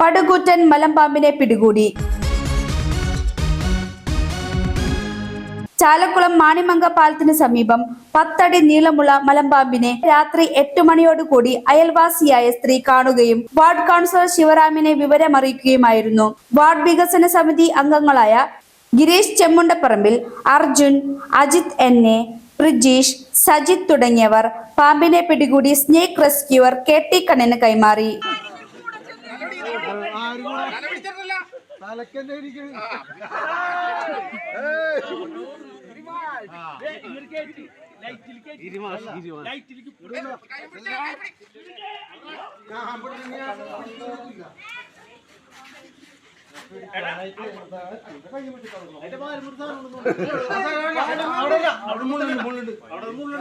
പടുകൂറ്റൻ മലമ്പാമ്പിനെ പിടികൂടി. ചാലക്കുളം മാണിമംഗ പാലത്തിന് സമീപം പത്തടി നീളമുള്ള മലമ്പാമ്പിനെ രാത്രി എട്ട് മണിയോടുകൂടി അയൽവാസിയായ സ്ത്രീ കാണുകയും വാർഡ് കൗൺസിലർ ശിവറാമിനെ വിവരമറിയിക്കുകയുമായിരുന്നു. വാർഡ് വികസന സമിതി അംഗങ്ങളായ ഗിരീഷ് ചെമ്മുണ്ടപ്പറമ്പിൽ അർജുൻ അജിത് എൻ എ പ്രിജീഷ് സജിത് തുടങ്ങിയവർ പാമ്പിനെ പിടികൂടി സ്നേക് റെസ്ക്യൂവർ കെ ടി കണ്ണന് കൈമാറി. തലക്കന്നെ ഇരിക്കുന്നു അവിടെ മുള്ളുണ്ട്. അവിടെ മുള്ളുണ്ട്.